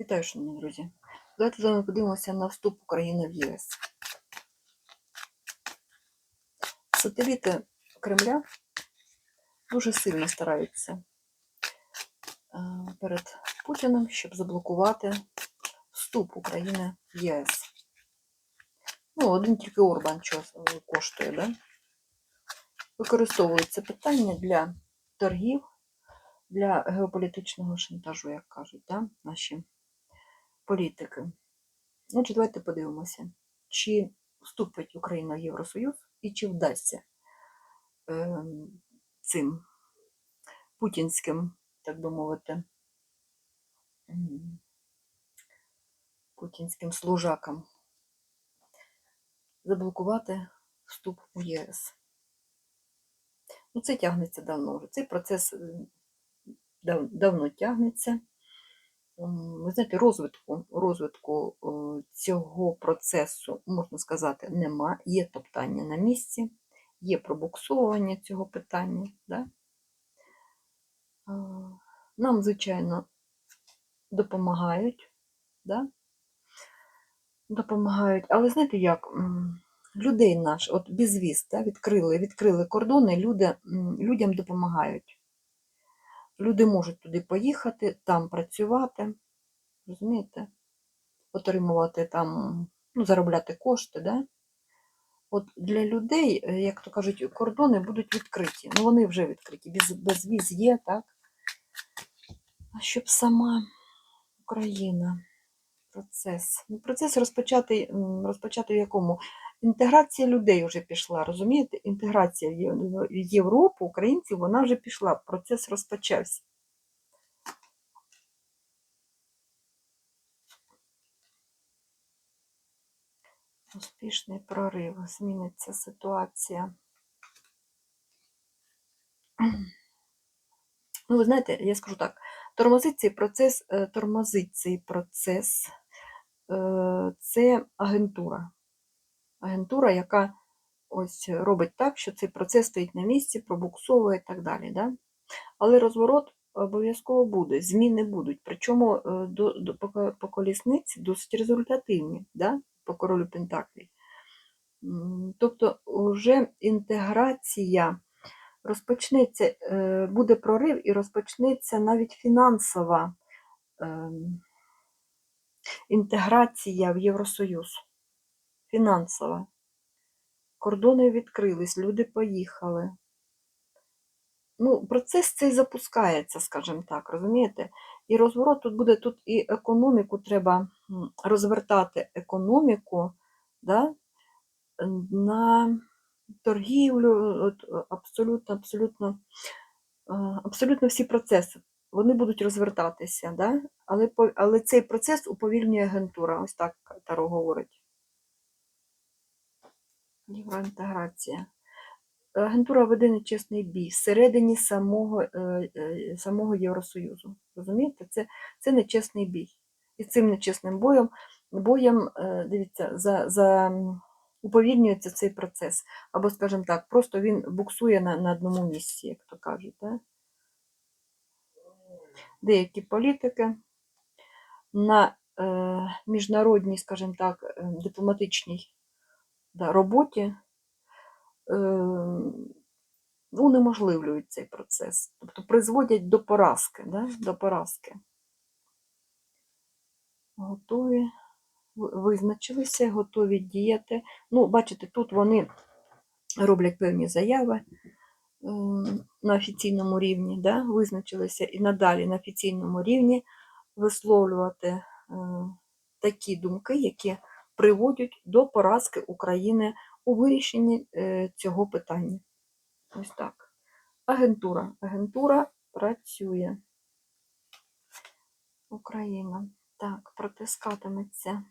Вітаю, шановні друзі. Давайте з вами подивимося на вступ України в ЄС. Сателіти Кремля дуже сильно стараються е, перед Путіним, щоб заблокувати вступ України в ЄС. Ну, один тільки Орбан чого коштує, да? Використовують це питання для торгів, для геополітичного шантажу, як кажуть, да? наші політики. Отже, давайте подивимося, чи вступить Україна в Євросоюз і чи вдасться е, цим путінським, так би мовити, путінським служакам заблокувати вступ у ЄС. Ну, це тягнеться давно вже. Цей процес е, дав- давно тягнеться. Ви знаєте, розвитку, розвитку е, цього процесу, можна сказати, нема. Є топтання на місці, є пробуксовування цього питання. Да? Нам, звичайно, допомагають. Да? Допомагають. Але знаєте як? Людей наш, от безвіз, да, відкрили, відкрили кордони, люди, людям допомагають. Люди можуть туди поїхати, там працювати, розумієте? Отримувати там, ну, заробляти кошти, да? От для людей, е, як то кажуть, кордони будуть відкриті. Ну, вони вже відкриті, без, безвіз є, так? А щоб сама Україна, процес. Ну, процес розпочатий, м, розпочатий в якому? Інтеграція людей вже пішла, розумієте? Інтеграція в Європу, українців, вона вже пішла, процес розпочався. Успішний прорив, зміниться ситуація. Ну, ви знаєте, я скажу так, тормозить цей процес, е, тормозить цей процес, е, це агентура. Агентура, яка ось робить так, що цей процес стоїть на місці, пробуксовує і так далі. Да? Але розворот обов'язково буде, зміни будуть. Причому е, до, до, по, по колісниці досить результативні, да? по королю Пентаклі. Тобто вже інтеграція розпочнеться, е, буде прорив і розпочнеться навіть фінансова ем, інтеграція в Євросоюз. Фінансова. Кордони відкрились, люди поїхали. Ну, процес цей запускається, скажімо так, розумієте? І розворот тут буде, тут і економіку треба розвертати економіку да, на торгівлю, от, абсолютно, абсолютно, е, абсолютно всі процеси. Вони будуть розвертатися, да? але, але цей процес уповільнює агентура. Ось так Таро говорить. Євроінтеграція. Агентура веде нечесний бій всередині самого, е, е, самого Євросоюзу. Розумієте? Це, це нечесний бій. І цим нечесним боєм, боєм е, дивіться, за, за, уповільнюється цей процес. Або, скажімо так, просто він буксує на, на одному місці, як то кажуть. Да? Деякі політики на е, міжнародній, скажімо так, е, дипломатичній да, роботі е, унеможливлюють цей процес, тобто призводять до поразки, да? до поразки. Готові, визначилися, готові діяти. Ну, бачите, тут вони роблять певні заяви ем, на офіційному рівні, да? визначилися і надалі на офіційному рівні висловлювати е, такі думки, які приводять до поразки України у вирішенні е, цього питання. Ось так. Агентура. Агентура працює. Україна. Так, протискатиметься.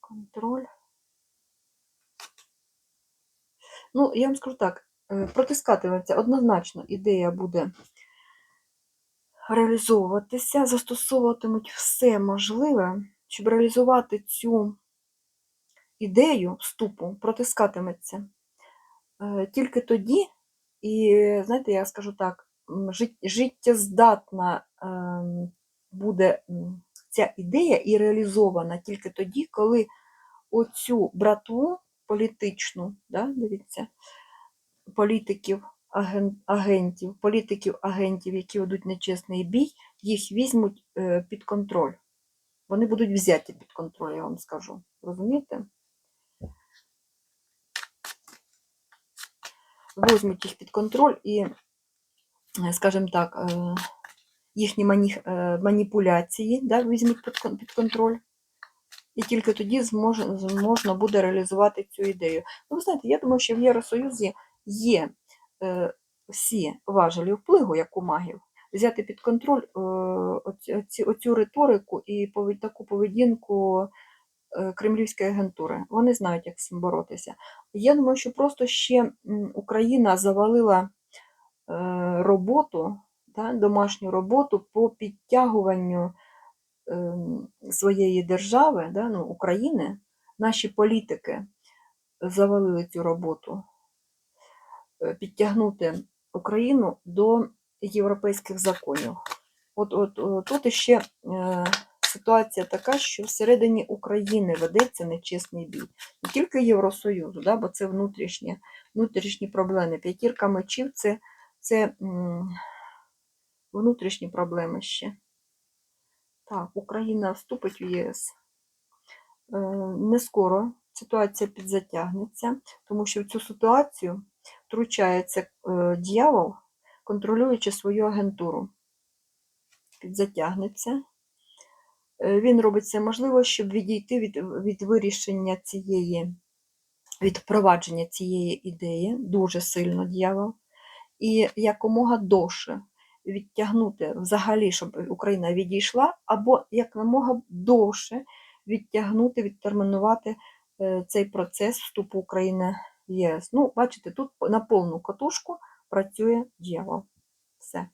Контроль. Ну, я вам скажу так, е, протискатиметься однозначно ідея буде реалізовуватися, застосовуватимуть все можливе, щоб реалізувати цю ідею вступу, протискатиметься. Е, Тільки тоді, і знаєте, я скажу так, життєздатна ем, буде ця ідея і реалізована тільки тоді, коли оцю братву політичну, да, дивіться, політиків, агентів, політиків, агентів, які ведуть нечесний бій, їх візьмуть е, під контроль. Вони будуть взяті під контроль, я вам скажу. Розумієте? Возьмуть їх під контроль і, е, скажімо так, е, їхні мані- е, маніпуляції да, візьмуть під контроль. І тільки тоді зможе, з- можна буде реалізувати цю ідею. Ну, ви знаєте, я думаю, що в Євросоюзі є всі важелі впливу, як у магів, взяти під контроль е, оці, оцю риторику і таку поведінку е, кремлівської агентури. Вони знають, як з цим боротися. Я думаю, що просто ще Україна завалила е, роботу, домашню роботу по підтягуванню ем, своєї держави, да, ну, України, наші політики завалили цю роботу підтягнути Україну до європейських законів. От, от, от тут іще е, ситуація така, що всередині України ведеться нечесний бій. Не тільки Євросоюзу, да, бо це внутрішні, внутрішні проблеми. П'ятірка мечів це, це м, внутрішні проблеми ще. Так, Україна вступить в ЄС. Е, Не скоро ситуація підзатягнеться, тому що в цю ситуацію втручається е, дьявол, контролюючи свою агентуру. Підзатягнеться. Е, Він робить все можливе, щоб відійти від, від вирішення цієї, від впровадження цієї ідеї, дуже сильно дьявол, і якомога довше відтягнути взагалі, щоб Україна відійшла, або якомога довше відтягнути, відтермінувати е, цей процес вступу України в ЄС. Ну, бачите, тут на повну катушку працює дьявол. Все.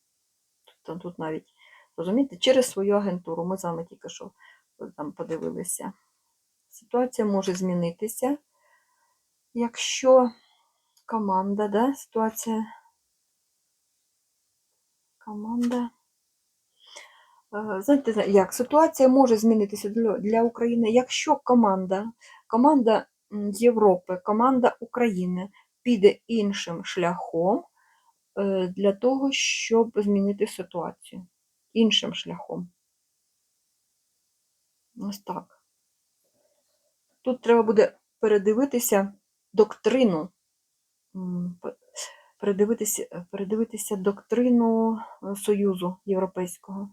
Тут, тут навіть, розумієте, через свою агентуру. Ми з вами тільки що е, там подивилися. Ситуація може змінитися, якщо команда, да, ситуація. Команда. Е, Знаєте, як ситуація може змінитися для, України, якщо команда, команда Європи, команда України піде іншим шляхом для того, щоб змінити ситуацію. Іншим шляхом. Ось так. Тут треба буде передивитися доктрину. Передивитися, передивитися доктрину е, Союзу Європейського.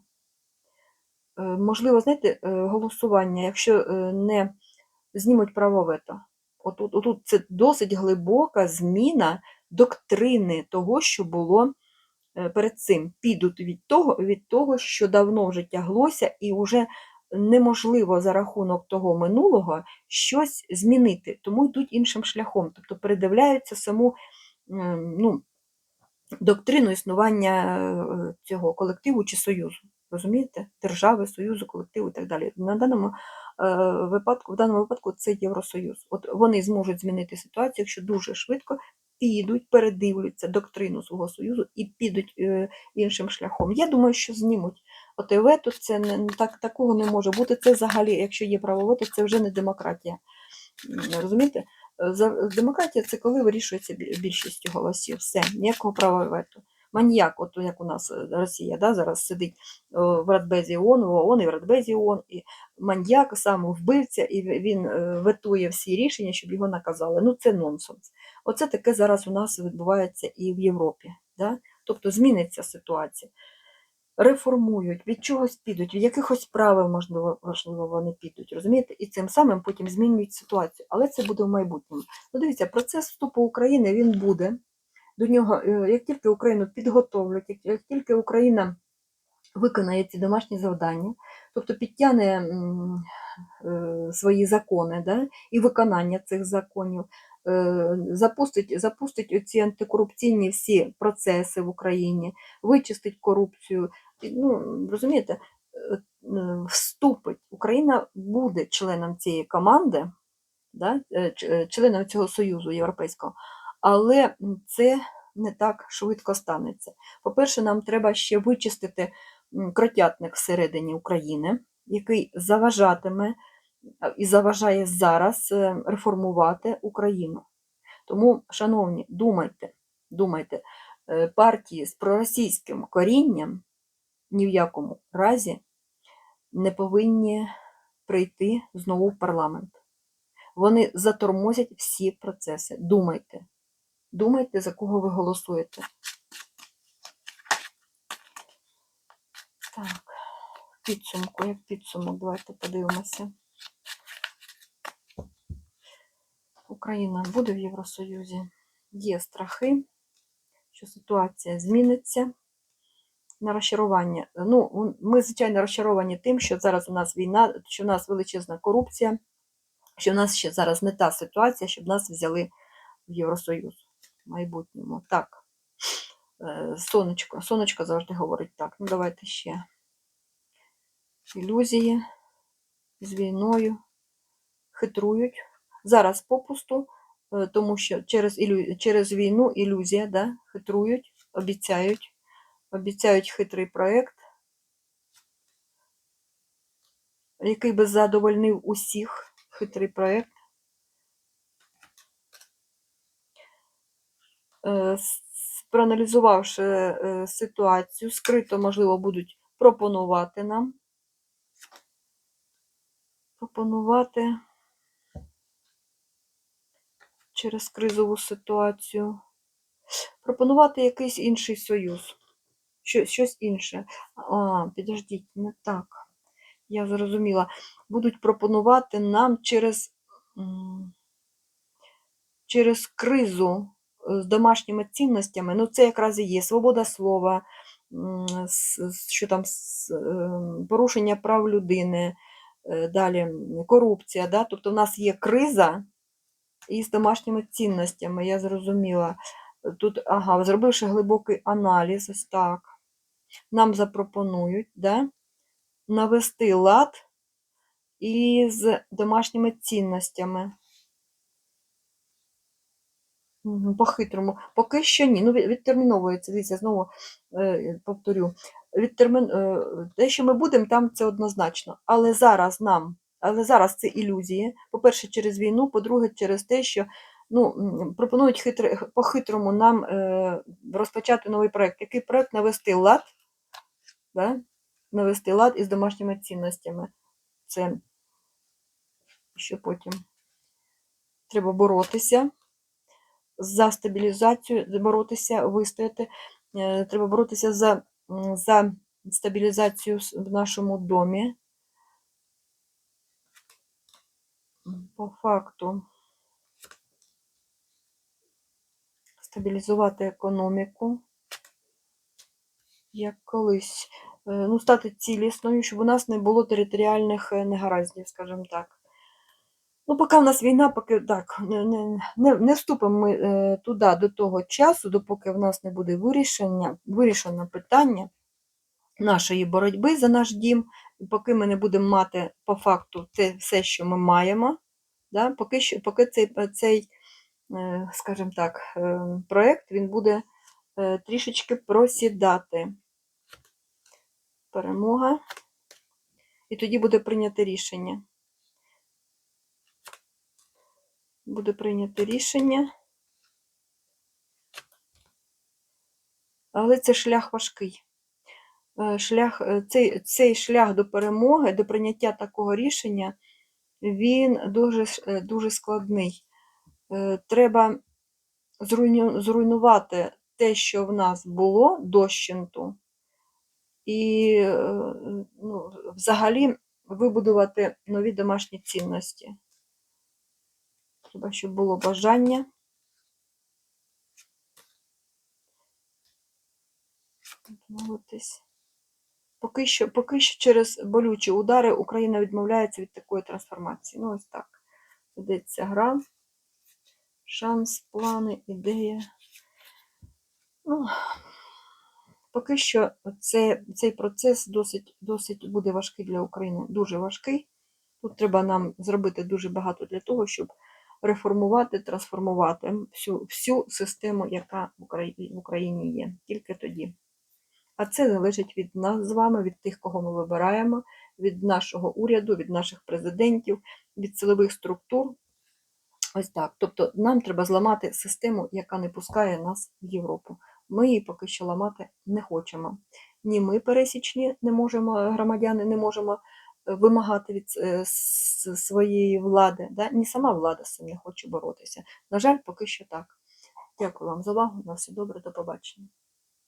Е, Можливо, знаєте, е, голосування, якщо е, не знімуть право вето. Отут, отут це досить глибока зміна доктрини того, що було е, перед цим. Підуть від того, від того, що давно вже тяглося, і вже неможливо за рахунок того минулого щось змінити, тому йдуть іншим шляхом. Тобто передивляються саму ну, доктрину існування е, цього колективу чи союзу. Розумієте? Держави, союзу, колективу і так далі. На даному е, випадку, в даному випадку це Євросоюз. От вони зможуть змінити ситуацію, якщо дуже швидко підуть, передивляться доктрину свого союзу і підуть е, іншим шляхом. Я думаю, що знімуть. От вето це не так, такого не може бути. Це взагалі, якщо є право вето, це вже не демократія. Розумієте? Е, Демократія це коли вирішується більшістю голосів. Все, ніякого права вето. Маніяк, от як у нас е, Росія да, зараз сидить е, в Радбезі ООН, в ООН і в Радбезі ООН, і маньяк, сам вбивця, і він е, ветує всі рішення, щоб його наказали. Ну це нонсенс. Оце таке зараз у нас відбувається і в Європі. Да? Тобто зміниться ситуація. Реформують, від чогось підуть, від якихось правил, можливо, важливо, вони підуть, розумієте? І цим самим потім змінюють ситуацію. Але це буде в майбутньому. Ну, дивіться, процес вступу України він буде. До нього, е, як тільки Україну підготовлять, як, тільки Україна виконає ці домашні завдання, тобто підтягне е, свої закони да, і виконання цих законів, е, запустить, запустить оці антикорупційні всі процеси в Україні, вичистить корупцію. Ну, розумієте, вступить, Україна буде членом цієї команди, да, членом цього Союзу Європейського, але це не так швидко станеться. По-перше, нам треба ще вичистити кротятник всередині України, який заважатиме і заважає зараз е, реформувати Україну. Тому, шановні, думайте, думайте, е, партії з проросійським корінням ні в якому разі не повинні прийти знову в парламент. Вони затормозять всі процеси. Думайте. Думайте, за кого ви голосуєте. Так, підсумку, як підсумок, давайте подивимося. Україна буде в Євросоюзі. Є страхи, що ситуація зміниться. На розчарування. Ну, ми, звичайно, розчаровані тим, що зараз у нас війна, що в нас величезна корупція, що в нас ще зараз не та ситуація, щоб нас взяли в Євросоюз майбутньому. Так, е, сонечко, сонечко завжди говорить так. Ну, давайте ще. Ілюзії з війною хитрують. Зараз попусту, е, тому що через, ілю... через війну ілюзія, да, хитрують, обіцяють, обіцяють хитрий проєкт, який би задовольнив усіх хитрий проєкт. Е, с- Проаналізувавши е, ситуацію, скрито, можливо, будуть пропонувати нам. Пропонувати через кризову ситуацію. Пропонувати якийсь інший союз. Щось, інше. А, підождіть, не так. Я зрозуміла. Будуть пропонувати нам через, через кризу е, з домашніми цінностями. Ну, це якраз і є свобода слова, що там, ем, порушення прав людини, е, далі корупція. Да? Тобто в нас є криза із домашніми цінностями, я зрозуміла. Тут, ага, зробивши глибокий аналіз, ось так, нам запропонують да, навести лад із домашніми цінностями. По-хитрому. Поки що ні. Ну, від- відтерміновується, дивіться, знову е, повторю. Відтермін... е, те, що ми будемо, там це однозначно. Але зараз нам, але зараз це ілюзії. По-перше, через війну, по-друге, через те, що ну, пропонують хитре, по-хитрому нам е, розпочати новий проєкт. Який проєкт навести лад, да? навести лад із домашніми цінностями. Це що потім треба боротися за стабілізацію, боротися, вистояти. Е, Треба боротися за, за стабілізацію в нашому домі. По факту стабілізувати економіку, як колись, Е, ну, стати цілісною, щоб у нас не було територіальних е, негараздів, скажімо так. Ну, поки в нас війна, поки так, не, не, не, вступимо ми е, туди до того часу, допоки в нас не буде вирішення, вирішено питання нашої боротьби за наш дім, поки ми не будемо мати по факту те все, що ми маємо, да, поки, що, поки цей, цей е, скажімо так, е, проєкт буде е, трішечки просідати. Перемога. І тоді буде прийнято рішення. Буде прийнято рішення. Але це шлях важкий. Е, Шлях, е, цей, цей шлях до перемоги, до прийняття такого рішення, він дуже, е, дуже складний. Треба зруйнувати те, що в нас було дощенту, і ну, взагалі вибудувати нові домашні цінності. Треба, щоб було бажання. Поки що, поки що через болючі удари Україна відмовляється від такої трансформації. Ну, ось так. Ведеться гра. Шанс, плани, ідея. Ну, поки що це, цей процес досить, досить буде важкий для України. Дуже важкий. Тут треба нам зробити дуже багато для того, щоб реформувати, трансформувати всю, всю систему, яка в Україні, є. Тільки тоді. А це залежить від нас з вами, від тих, кого ми вибираємо, від нашого уряду, від наших президентів, від силових структур. Ось так. Тобто нам треба зламати систему, яка не пускає нас в Європу. Ми її поки що ламати не хочемо. Ні ми пересічні не можемо, громадяни не можемо вимагати від е, своєї влади, да? ні сама влада з цим не хоче боротися. На жаль, поки що так. Дякую вам за увагу. На все добре, до побачення.